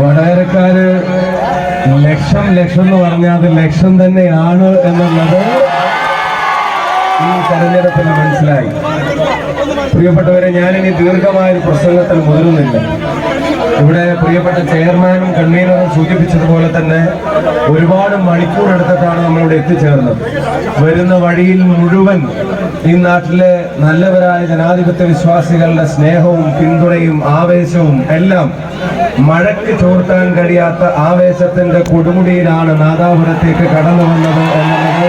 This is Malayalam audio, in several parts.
വടകരക്കാര് ലക്ഷം ലക്ഷം എന്ന് പറഞ്ഞാൽ അത് ലക്ഷം തന്നെയാണ് എന്നുള്ളത് ഈ തെരഞ്ഞെടുപ്പിൽ മനസ്സിലായി. പ്രിയപ്പെട്ടവരെ ഞാനിനി ദീർഘമായ ഒരു പ്രസംഗത്തിൽ മുതിരുന്നില്ല. ഇവിടെ പ്രിയപ്പെട്ട ചെയർമാനും കൺവീനറും സൂചിപ്പിച്ചതുപോലെ തന്നെ ഒരുപാട് മണിക്കൂർ എടുത്തിട്ടാണ് നമ്മളിവിടെ എത്തിച്ചേർന്നത്. വരുന്ന വഴിയിൽ മുഴുവൻ ഈ നാട്ടിലെ നല്ലവരായ ജനാധിപത്യ വിശ്വാസികളുടെ സ്നേഹവും പിന്തുണയും ആവേശവും എല്ലാം മഴയ്ക്ക് ചോർത്താൻ കഴിയാത്ത ആവേശത്തിന്റെ കൊടുമുടിയിലാണ് നാദാപുരത്തേക്ക് കടന്നു വന്നത് എന്നുള്ളത്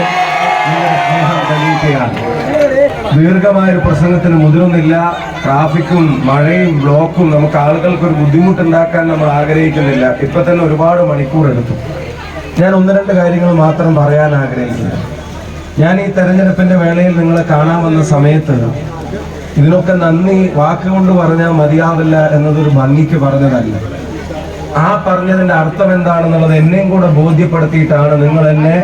ദീർഘമായൊരു പ്രസംഗത്തിന് മുതിരുന്നില്ല ട്രാഫിക്കും മഴയും ബ്ലോക്കും നമുക്ക് ആളുകൾക്ക് ഒരു ബുദ്ധിമുട്ടുണ്ടാക്കാൻ നമ്മൾ ആഗ്രഹിക്കുന്നില്ല. ഇപ്പൊ തന്നെ ഒരുപാട് മണിക്കൂർ എടുത്തു. ഞാൻ ഒന്ന് രണ്ട് കാര്യങ്ങൾ മാത്രം പറയാൻ ആഗ്രഹിക്കുന്നു. ഞാൻ ഈ തെരഞ്ഞെടുപ്പിന്റെ വേളയിൽ നിങ്ങളെ കാണാൻ വന്ന സമയത്ത് ഇതിനൊക്കെ നന്ദി. വാക്കുകൊണ്ട് പറഞ്ഞാൽ മതിയാവില്ല എന്നതൊരു ഭംഗിക്ക് പറഞ്ഞതല്ല. ആ പറഞ്ഞതിന്റെ അർത്ഥം എന്താണെന്നുള്ളത് എന്നെയും കൂടെ ബോധ്യപ്പെടുത്തിയിട്ടാണ് നിങ്ങൾ എന്നെ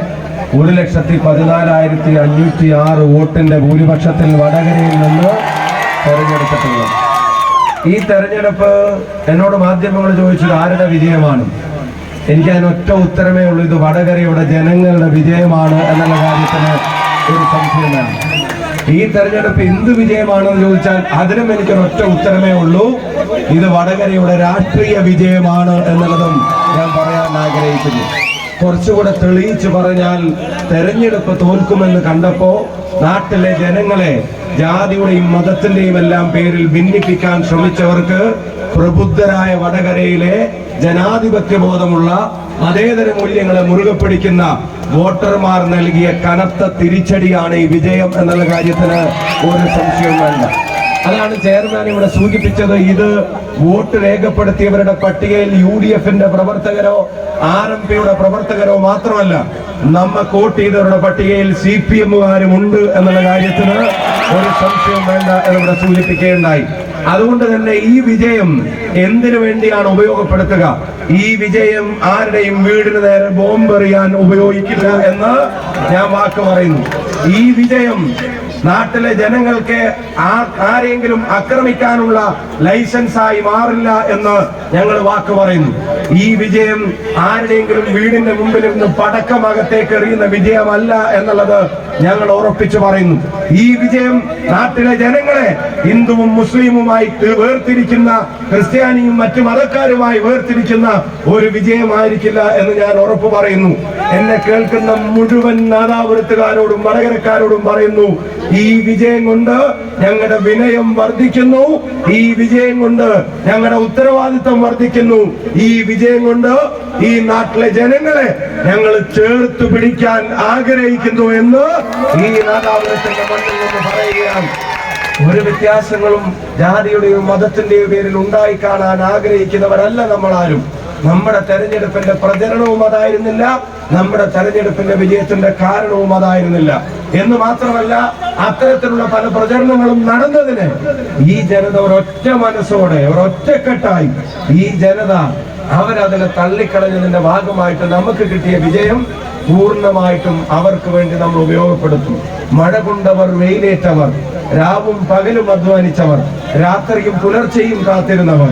ഒരു ലക്ഷത്തി പതിനാലായിരത്തി അഞ്ഞൂറ്റി ആറ് വോട്ടിന്റെ ഭൂരിപക്ഷത്തിൽ വടകരയിൽ നിന്ന് തെരഞ്ഞെടുത്തിട്ടുള്ളത്. ഈ തെരഞ്ഞെടുപ്പ് എന്നോട് മാധ്യമങ്ങൾ ചോദിച്ചത് ആരുടെ വിജയമാണ്? എനിക്ക് അതിനൊറ്റ ഉത്തരമേ ഉള്ളൂ. ഇത് വടകരയുടെ ജനങ്ങളുടെ വിജയമാണ് എന്നുള്ള കാര്യത്തിന് ഒരു സംശയം വേണം ഈ തെരഞ്ഞെടുപ്പ് എന്ത് വിജയമാണെന്ന് ചോദിച്ചാൽ അതിനും എനിക്ക് ഒറ്റ ഉത്തരമേ ഉള്ളൂ. ഇത് വടകരയുടെ രാഷ്ട്രീയ വിജയമാണ് എന്നുള്ളതും ഞാൻ പറയാൻ ആഗ്രഹിക്കുന്നു. കുറച്ചുകൂടെ തെളിയിച്ചു പറഞ്ഞാൽ തെരഞ്ഞെടുപ്പ് തോൽക്കുമെന്ന് കണ്ടപ്പോ നാട്ടിലെ ജനങ്ങളെ ജാതിയുടെയും മതത്തിന്റെയും എല്ലാം പേരിൽ ഭിന്നിപ്പിക്കാൻ ശ്രമിച്ചവർക്ക് പ്രബുദ്ധരായ വടകരയിലെ ജനാധിപത്യ ബോധമുള്ള അതേതര മൂല്യങ്ങളെ മുറുകെ പിടിക്കുന്ന വോട്ടർമാർ നൽകിയ കനത്ത തിരിച്ചടിയാണ് ഈ വിജയം എന്നുള്ള കാര്യത്തിന് ഒരു സംശയവും വേണ്ട. അതാണ് ചെയർമാൻ ഇവിടെ സൂചിപ്പിച്ചത്. ഇത് വോട്ട് രേഖപ്പെടുത്തിയവരുടെ പട്ടികയിൽ യു ഡി എഫിന്റെ പ്രവർത്തകരോ ആർ എം പിയുടെ പ്രവർത്തകരോ മാത്രമല്ല നമ്മ വോട്ട് ചെയ്തവരുടെ പട്ടികയിൽ സി പി എമ്മുകാരും ഉണ്ട് എന്നുള്ള കാര്യത്തിന് ഒരു സംശയം വേണ്ട എന്നിവിടെ സൂചിപ്പിക്കുകയുണ്ടായി. അതുകൊണ്ട് തന്നെ ഈ വിജയം എന്തിനു വേണ്ടിയാണ് ഉപയോഗപ്പെടുത്തുക? ഈ വിജയം ആരുടെയും വീടിന് നേരെ ബോംബെറിയാൻ ഉപയോഗിക്കില്ല എന്ന് ഞാൻ വാക്ക് പറയുന്നു. ഈ വിജയം നാട്ടിലെ ജനങ്ങൾക്ക് ആരെങ്കിലും ആക്രമിക്കാനുള്ള ലൈസൻസായി മാറില്ല എന്ന് ഞങ്ങൾ വാക്ക് പറയുന്നു. ഈ വിജയം ആരുടെയെങ്കിലും വീടിന്റെ മുമ്പിൽ നിന്ന് പടക്കമകത്തേക്ക് എറിയുന്ന വിജയമല്ല എന്നുള്ളത് ഞങ്ങൾ ഉറപ്പിച്ചു പറയുന്നു ഈ വിജയം നാട്ടിലെ ജനങ്ങളെ ഹിന്ദുവും മുസ്ലിമുമായി വേർതിരിക്കുന്ന ക്രിസ്ത്യാനിയും മറ്റു മതക്കാരുമായി വേർതിരിക്കുന്ന ഒരു വിജയമായിരിക്കില്ല എന്ന് ഞാൻ ഉറപ്പ് പറയുന്നു. എന്നെ കേൾക്കുന്ന മുഴുവൻ നാദാപുരത്തുകാരോടും വടകരക്കാരോടും പറയുന്നു ഈ വിജയം കൊണ്ട് ഞങ്ങളുടെ വിനയം വർദ്ധിക്കുന്നു ഈ വിജയം കൊണ്ട് ഞങ്ങളുടെ ഉത്തരവാദിത്വം വർദ്ധിക്കുന്നു ഈ വിജയം കൊണ്ട് ഈ നാട്ടിലെ ജനങ്ങളെ ഞങ്ങൾ ചേർത്ത് പിടിക്കാൻ ആഗ്രഹിക്കുന്നു എന്ന് ഈ നാദാപുരത്തിന്റെ മണ്ണിൽ നിന്ന് പറയുകയാണ്. ഒരു വ്യത്യാസങ്ങളും ജാതിയുടെയും മതത്തിന്റെയും പേരിൽ ഉണ്ടായി കാണാൻ ആഗ്രഹിക്കുന്നവരല്ല നമ്മളാരും. നമ്മുടെ തെരഞ്ഞെടുപ്പിന്റെ പ്രചരണവും അതായിരുന്നില്ല നമ്മുടെ തെരഞ്ഞെടുപ്പിന്റെ വിജയത്തിന്റെ കാരണവും അതായിരുന്നില്ല. എന്ന് മാത്രമല്ല അത്തരത്തിലുള്ള പല പ്രചരണങ്ങളും നടന്നതിന് ഈ ജനത ഒരൊറ്റ മനസ്സോടെ ഒരൊറ്റക്കെട്ടായി ഈ ജനത അവരതിനെ തള്ളിക്കളഞ്ഞതിന്റെ ഭാഗമായിട്ട് നമുക്ക് കിട്ടിയ വിജയം പൂർണമായിട്ടും അവർക്ക് വേണ്ടി നമ്മൾ ഉപയോഗപ്പെടുത്തും. മഴ കൊണ്ടവർ വെയിലേറ്റവർ രാവും പകലും അധ്വാനിച്ചവർ രാത്രിയും പുലർച്ചെയും കാത്തിരുന്നവർ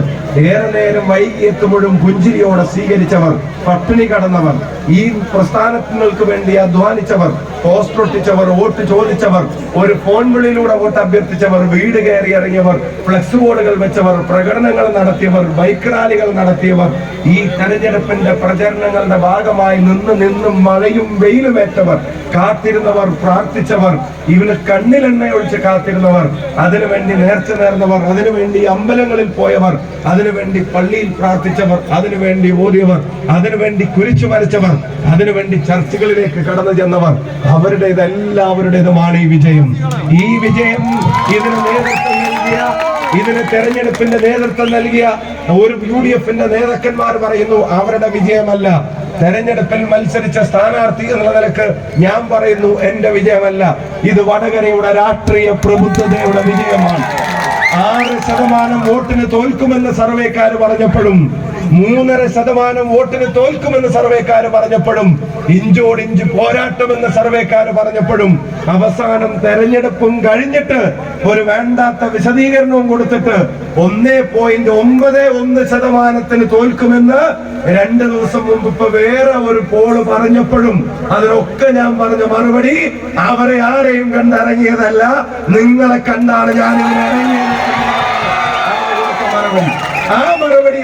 ഏറെ നേരം വൈകിയെത്തുമ്പോഴും പുഞ്ചിരിയോടെ സ്വീകരിച്ചവർ പട്ടിണി കടന്നവർ ഈ പ്രസ്ഥാനങ്ങൾക്ക് വേണ്ടി അധ്വാനിച്ചവർ പോസ്റ്റർ ഒട്ടിച്ചവർ വോട്ട് ചോദിച്ചവർ ഒരു ഫോൺ വിളിയിലൂടെ വോട്ട് അഭ്യർത്ഥിച്ചവർ വീട് കയറി ഇറങ്ങിയവർ ഫ്ലക്സ് ബോർഡുകൾ വെച്ചവർ പ്രകടനങ്ങൾ നടത്തിയവർ ബൈക്ക് റാലികൾ നടത്തിയവർ ഈ തെരഞ്ഞെടുപ്പിന്റെ പ്രചരണങ്ങളുടെ ഭാഗമായി നിന്ന് നിന്ന് മഴയും വെയിലും ഏറ്റവർ കാത്തിരുന്നവർ പ്രാർത്ഥിച്ചവർ ഇവന് കണ്ണിലെണ്ണയൊഴിച്ച് കാത്തിരുന്നവർ അതിനുവേണ്ടി നേർച്ച നേർന്നവർ അതിനുവേണ്ടി അമ്പലങ്ങളിൽ പോയവർ അതിനുവേണ്ടി പള്ളിയിൽ പ്രാർത്ഥിച്ചവർ അതിനുവേണ്ടി ഓടിയവർ അതിനുവേണ്ടി കുരിച്ചു വരച്ചവർ അതിനുവേണ്ടി ചർച്ചകളിലേക്ക് കടന്നു ചെന്നവർ അവരുടേത് എല്ലാവരുടേതുമാണ് ഈ വിജയം. ഈ വിജയം ഇതിന് നേതൃത്വം നൽകിയ ഇതിന് തെരഞ്ഞെടുപ്പിന്റെ നേതൃത്വം നൽകിയ ഒരു യു ഡി എഫിന്റെ നേതാക്കന്മാർ പറയുന്നു അവരുടെ വിജയമല്ല. തെരഞ്ഞെടുപ്പിൽ മത്സരിച്ച സ്ഥാനാർത്ഥി എന്നുള്ള നിലയ്ക്ക് ഞാൻ പറയുന്നു എന്റെ വിജയമല്ല. ഇത് വടകരയുടെ രാഷ്ട്രീയ പ്രബുദ്ധതയുടെ വിജയമാണ്. ആറ് ശതമാനം വോട്ടിന് തോൽക്കുമെന്ന് സർവേക്കാർ പറഞ്ഞപ്പോഴും മൂന്നര ശതമാനം വോട്ടിന് തോൽക്കുമെന്ന് സർവേക്കാർ പറഞ്ഞപ്പോഴും ഇഞ്ചോടിഞ്ച് പോരാട്ടമെന്ന് സർവേക്കാർ പറഞ്ഞപ്പോഴും അവസാനം തെരഞ്ഞെടുപ്പും കഴിഞ്ഞിട്ട് ഒരു വേണ്ടാത്ത വിശദീകരണവും കൊടുത്തിട്ട് ഒന്നേ പോയിന്റ് ഒമ്പത് ഒന്ന് ശതമാനത്തിന് തോൽക്കുമെന്ന് രണ്ട് ദിവസം മുമ്പ് ഇപ്പൊ വേറെ ഒരു പോൾ പറഞ്ഞപ്പോഴും അതിനൊക്കെ ഞാൻ പറഞ്ഞ മറുപടി അവരെ ആരെയും കണ്ടിറങ്ങിയതല്ല നിങ്ങളെ കണ്ടാണ് ഞാൻ ഇങ്ങനെ ഇറങ്ങിയത്. ആ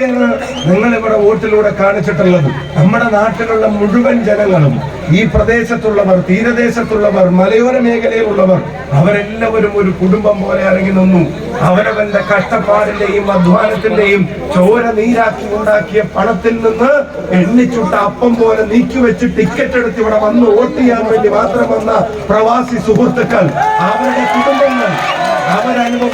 നിങ്ങൾ ഇവിടെ വോട്ടിലൂടെ കാണിച്ചിട്ടുള്ളത്. നമ്മുടെ നാട്ടിലുള്ള മുഴുവൻ ജനങ്ങളും ഈ പ്രദേശത്തുള്ളവർ തീരദേശത്തുള്ളവർ മലയോര മേഖലയിലുള്ളവർ അവരെല്ലാവരും ഒരു കുടുംബം പോലെ ഇറങ്ങി നിന്നു. അവരവന്റെ കഷ്ടപ്പാടിന്റെയും അധ്വാനത്തിന്റെയും ചോര നീരാക്കി ഉണ്ടാക്കിയ പണത്തിൽ നിന്ന് എണ്ണിച്ചുട്ട അപ്പം പോലെ നീക്കി വെച്ച് ടിക്കറ്റ് എടുത്ത് ഇവിടെ വന്ന് വോട്ട് ചെയ്യാൻ വേണ്ടി മാത്രം വന്ന പ്രവാസി സുഹൃത്തുക്കൾ അവരുടെ കുടുംബങ്ങൾ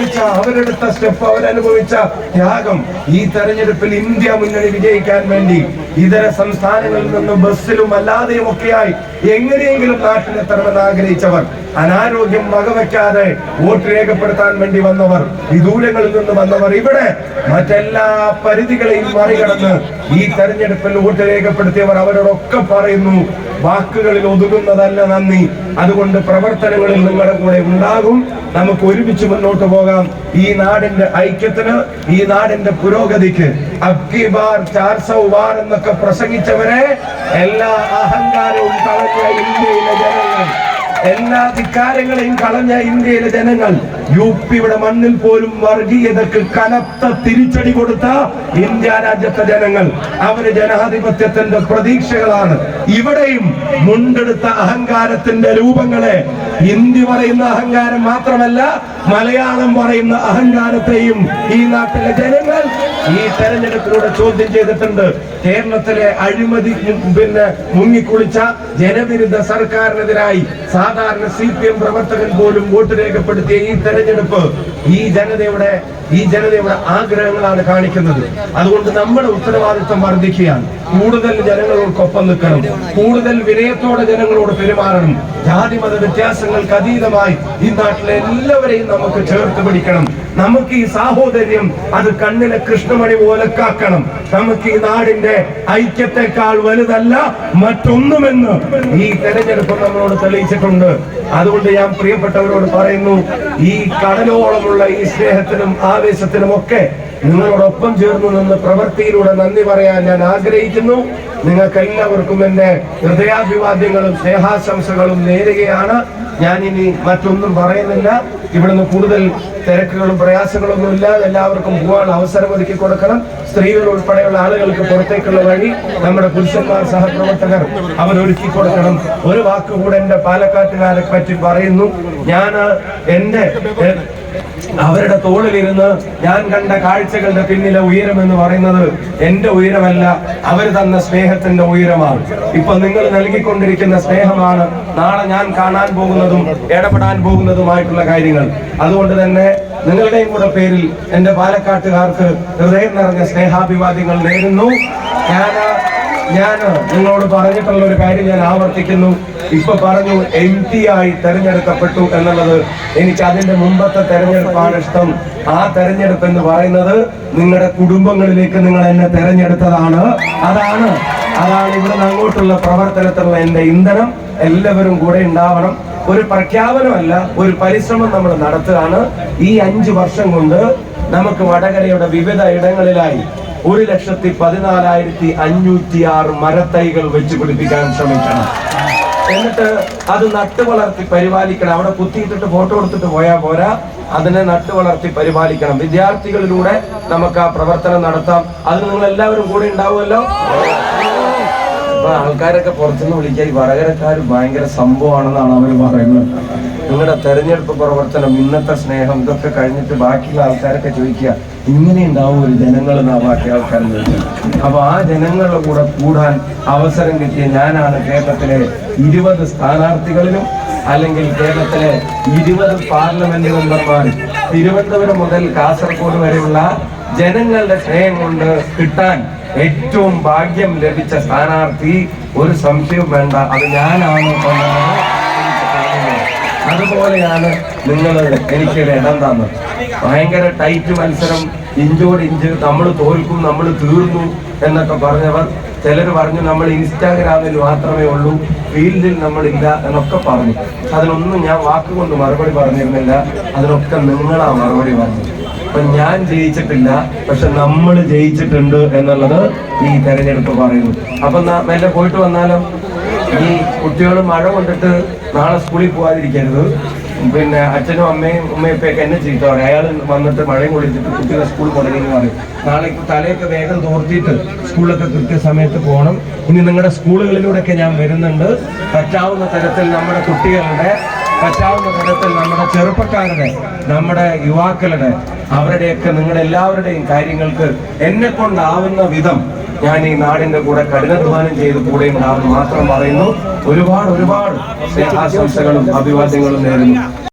അവരനുഭവിച്ച അവരെടുത്ത സ്റ്റെപ്പ് അവരനുഭവിച്ച ത്യാഗം ഈ തെരഞ്ഞെടുപ്പിൽ ഇന്ത്യ മുന്നണി വിജയിക്കാൻ വേണ്ടി ഇതര സംസ്ഥാനങ്ങളിൽ നിന്നും ബസ്സിലും അല്ലാതെയും ഒക്കെയായി എങ്ങനെയെങ്കിലും നാട്ടിലെത്തണമെന്ന് ആഗ്രഹിച്ചവർ അനാരോഗ്യം വകവയ്ക്കാതെ വോട്ട് രേഖപ്പെടുത്താൻ വേണ്ടി വന്നവർ വിദൂരങ്ങളിൽ ദൂരങ്ങളിൽ നിന്ന് വന്നവർ ഇവിടെ മറ്റെല്ലാ പരിധികളെയും മറികടന്ന് ഈ തെരഞ്ഞെടുപ്പിൽ വോട്ട് രേഖപ്പെടുത്തിയവർ അവരോടൊക്കെ പറയുന്നു വാക്കുകളിൽ ഒതുങ്ങുന്നതല്ല നന്ദി. അതുകൊണ്ട് പ്രവർത്തനങ്ങളിൽ നിങ്ങളുടെ കൂടെ ഉണ്ടാകും. നമുക്ക് ഒരുമിച്ച് മുന്നോട്ട് പോകാം. ഈ നാടിന്റെ ഐക്യത്തിന് ഈ നാടിന്റെ പുരോഗതിക്ക്. എന്നൊക്കെ പ്രസംഗിച്ചവരെ എല്ലാ അഹങ്കാരവും കളഞ്ഞ ഇന്ത്യയിലെ ജനങ്ങൾ. എല്ലാ ധിക്കാരങ്ങളെയും കളഞ്ഞ ഇന്ത്യയിലെ ജനങ്ങൾ യു പിയുടെ മണ്ണിൽ പോലും വർഗീയതക്ക് കനത്ത തിരിച്ചടി കൊടുത്ത ഇന്ത്യ രാജ്യത്തെ ജനങ്ങൾ അവർ ജനാധിപത്യത്തിന്റെ പ്രതീക്ഷകളാണ്. ഇവിടെയും മുണ്ടെടുത്ത അഹങ്കാരത്തിന്റെ രൂപങ്ങളെ ഹിന്ദി പറയുന്ന അഹങ്കാരം മാത്രമല്ല മലയാളം പറയുന്ന അഹങ്കാരത്തെയും ഈ നാട്ടിലെ ജനങ്ങൾ ഈ തെരഞ്ഞെടുപ്പിലൂടെ ചോദ്യം ചെയ്തിട്ടുണ്ട്. കേരളത്തിലെ അഴിമതി പിന്നെ മുങ്ങിക്കുളിച്ച ജനവിരുദ്ധ സർക്കാരിനെതിരായി സാധാരണ സി പി എം പ്രവർത്തകൻ പോലും വോട്ട് രേഖപ്പെടുത്തിയ ഈ തെരഞ്ഞെടുപ്പ് ഈ ജനതയുടെ ഈ ജനതയുടെ ആഗ്രഹങ്ങളാണ് കാണിക്കുന്നത്. അതുകൊണ്ട് നമ്മുടെ ഉത്തരവാദിത്വം വർദ്ധിക്കുകയാണ്. കൂടുതൽ ജനങ്ങളോടൊപ്പം നിൽക്കണം. കൂടുതൽ വിനയത്തോടെ ജനങ്ങളോട് പെരുമാറണം. ജാതി മത വ്യത്യാസങ്ങൾക്ക് അതീതമായി ഈ നാട്ടിലെ എല്ലാവരെയും നമുക്ക് ചേർത്ത് പിടിക്കണം. നമുക്ക് ഈ സാഹോദര്യം അത് കണ്ണിലെ കൃഷ്ണമണി പോലെ കാക്കണം. നമുക്ക് ഈ നാടിന്റെ ഐക്യത്തെക്കാൾ വലുതല്ല മറ്റൊന്നുമെന്ന് ഈ തെരഞ്ഞെടുപ്പ് നമ്മളോട് തെളിയിച്ചിട്ടുണ്ട്. അതുകൊണ്ട് ഞാൻ പ്രിയപ്പെട്ടവരോട് പറയുന്നു ഈ കടലോളമുള്ള ഈ സ്നേഹത്തിനും ആവേശത്തിനും ഒക്കെ നിങ്ങളോടൊപ്പം ചേർന്ന് നിന്ന് പ്രവൃത്തിയിലൂടെ നന്ദി പറയാൻ ഞാൻ ആഗ്രഹിക്കുന്നു. നിങ്ങൾക്ക് എല്ലാവർക്കും എന്റെ ഹൃദയാഭിവാദ്യങ്ങളും സ്നേഹാശംസകളും നേരുകയാണ്. ഞാൻ ഇനി മറ്റൊന്നും പറയുന്നില്ല. ഇവിടുന്ന് കൂടുതൽ തിരക്കുകളും പ്രയാസങ്ങളൊന്നും ഇല്ലാതെ എല്ലാവർക്കും പോകാൻ അവസരം ഒരുക്കി കൊടുക്കണം. സ്ത്രീകൾ ഉൾപ്പെടെയുള്ള ആളുകൾക്ക് പുറത്തേക്കുള്ള വഴി നമ്മുടെ പുരുഷന്മാർ സഹപ്രവർത്തകർ അവർ ഒരുക്കി കൊടുക്കണം. ഒരു വാക്കുകൂടെ എന്റെ പാലക്കാട്ടുകാരെ പറ്റി പറയുന്നു. ഞാൻ എന്റെ എ- അവരുടെ തോളിലിരുന്ന് ഞാൻ കണ്ട കാഴ്ചകളുടെ പിന്നിലെ ഉയരം എന്ന് പറയുന്നത് എന്റെ ഉയരമല്ല അവർ തന്ന സ്നേഹത്തിന്റെ ഉയരമാണ്. ഇപ്പൊ നിങ്ങൾ നൽകിക്കൊണ്ടിരിക്കുന്ന സ്നേഹമാണ് നാളെ ഞാൻ കാണാൻ പോകുന്നതും ഇടപെടാൻ പോകുന്നതുമായിട്ടുള്ള കാര്യങ്ങൾ. അതുകൊണ്ട് തന്നെ നിങ്ങളുടെയും കൂടെ പേരിൽ എന്റെ പാലക്കാട്ടുകാർക്ക് ഹൃദയം നിറഞ്ഞ സ്നേഹാഭിവാദ്യങ്ങൾ നേരുന്നു. ഞാൻ ഞാൻ നിങ്ങളോട് പറഞ്ഞിട്ടുള്ള ഒരു കാര്യം ഞാൻ ആവർത്തിക്കുന്നു. ഇപ്പൊ പറഞ്ഞു എം പി ആയി തെരഞ്ഞെടുക്കപ്പെട്ടു എന്നുള്ളത് എനിക്ക് അതിന്റെ മുമ്പത്തെ തെരഞ്ഞെടുപ്പാണ് ഇഷ്ടം. ആ തെരഞ്ഞെടുപ്പ് എന്ന് പറയുന്നത് നിങ്ങളുടെ കുടുംബങ്ങളിലേക്ക് നിങ്ങൾ എന്നെ തെരഞ്ഞെടുത്തതാണ്. അതാണ് അതാണ് ഇവിടുന്ന് അങ്ങോട്ടുള്ള പ്രവർത്തനത്തിലുള്ള എന്റെ ഇന്ധനം. എല്ലാവരും കൂടെ ഉണ്ടാവണം. ഒരു പ്രഖ്യാപനമല്ല ഒരു പരിശ്രമം നമ്മൾ നടത്തുകയാണ്. ഈ അഞ്ചു വർഷം കൊണ്ട് നമുക്ക് വടകരയുടെ വിവിധ ഇടങ്ങളിലായി ഒരു ലക്ഷത്തി പതിനാലായിരത്തി അഞ്ഞൂറ്റി ആറ് മരത്തൈകൾ വെച്ച് പിടിപ്പിക്കാൻ ശ്രമിക്കണം. എന്നിട്ട് അത് നട്ടു വളർത്തി പരിപാലിക്കണം. അവിടെ കുത്തിയിട്ടിട്ട് ഫോട്ടോ എടുത്തിട്ട് പോയാൽ പോരാ. അതിനെ നട്ടു വളർത്തി പരിപാലിക്കണം. വിദ്യാർത്ഥികളിലൂടെ നമുക്ക് ആ പ്രവർത്തനം നടത്താം. അത് നിങ്ങൾ എല്ലാവരും കൂടെ ഉണ്ടാവുമല്ലോ? അപ്പൊ ആൾക്കാരൊക്കെ പുറത്തുനിന്ന് വിളിക്കാൻ ഈ വടകരക്കാർ ഭയങ്കര സംഭവമാണെന്നാണ് അവർ പറയുന്നത്. നിങ്ങളുടെ തെരഞ്ഞെടുപ്പ് പ്രവർത്തനം ഇന്നത്തെ സ്നേഹം ഇതൊക്കെ കഴിഞ്ഞിട്ട് ബാക്കിയുള്ള ആൾക്കാരൊക്കെ ചോദിക്കുക ഇങ്ങനെ ഉണ്ടാവും ഒരു ജനങ്ങൾ എന്നാ ബാക്കി ആൾക്കാർ ചോദിക്കുക. അപ്പൊ ആ ജനങ്ങളുടെ കൂടെ കൂടാൻ അവസരം കിട്ടിയ ഞാനാണ് കേരളത്തിലെ ഇരുപത് സ്ഥാനാർത്ഥികളിലും അല്ലെങ്കിൽ കേരളത്തിലെ ഇരുപത് പാർലമെന്റ് മെമ്പർമാർ. തിരുവനന്തപുരം മുതൽ കാസർഗോഡ് വരെയുള്ള ജനങ്ങളുടെ സ്നേഹം കൊണ്ട് കിട്ടാൻ ഏറ്റവും ഭാഗ്യം ലഭിച്ച സ്ഥാനാർത്ഥി ഒരു സംശയവും വേണ്ട. അത് ഞാനാണ് അതുപോലെയാണ് നിങ്ങൾ എനിക്ക് ഇടം തന്നത്. ഭയങ്കര ടൈറ്റ് മത്സരം. ഇഞ്ചോട് ഇഞ്ച് നമ്മൾ തോൽക്കും നമ്മൾ തീർന്നു എന്നൊക്കെ പറഞ്ഞവർ ചിലർ പറഞ്ഞു നമ്മൾ ഇൻസ്റ്റാഗ്രാമിൽ മാത്രമേ ഉള്ളൂ ഫീൽഡിൽ നമ്മളില്ല എന്നൊക്കെ പറഞ്ഞു. അതിനൊന്നും ഞാൻ വാക്കുകൊണ്ട് മറുപടി പറഞ്ഞിരുന്നില്ല. അതിനൊക്കെ നിങ്ങളാ മറുപടി പറഞ്ഞു അപ്പൊ ഞാൻ ജയിച്ചിട്ടില്ല പക്ഷെ നമ്മൾ ജയിച്ചിട്ടുണ്ട് എന്നുള്ളത് ഈ തെരഞ്ഞെടുപ്പ് പറയുന്നു. അപ്പൊ മെല്ലെ പോയിട്ട് വന്നാലോ ഈ കുട്ടികൾ മഴ കൊണ്ടിട്ട് നാളെ സ്കൂളിൽ പോകാതിരിക്കരുത് പിന്നെ അച്ഛനും അമ്മയും ഉമ്മയൊക്കെ എന്നെ ചീത്ത അയാൾ വന്നിട്ട് മഴയും കൊള്ളിച്ചിട്ട് കുട്ടികളെ സ്കൂൾ എന്ന് പറയും. നാളെ തലയൊക്കെ വേഗം തോർത്തിയിട്ട് സ്കൂളിലൊക്കെ കൃത്യസമയത്ത് പോകണം. ഇനി നിങ്ങളുടെ സ്കൂളുകളിലൂടെയൊക്കെ ഞാൻ വരുന്നുണ്ട്. പറ്റാവുന്ന തരത്തിൽ നമ്മുടെ കുട്ടികളുടെ പറ്റാവുന്ന തരത്തിൽ നമ്മുടെ ചെറുപ്പക്കാരുടെ നമ്മുടെ യുവാക്കളുടെ അവരുടെയൊക്കെ നിങ്ങളുടെ എല്ലാവരുടെയും കാര്യങ്ങൾക്ക് എന്നെ കൊണ്ടാവുന്ന വിധം ഞാൻ ഈ നാടിന്റെ കൂടെ കഠിനാധ്വാനം ചെയ്ത് കൂടെ ഉണ്ടാകും മാത്രം പറയുന്നു. ഒരുപാട് ഒരുപാട് സ്നേഹാശംസകളും അഭിവാദ്യങ്ങളും നേരുന്നു.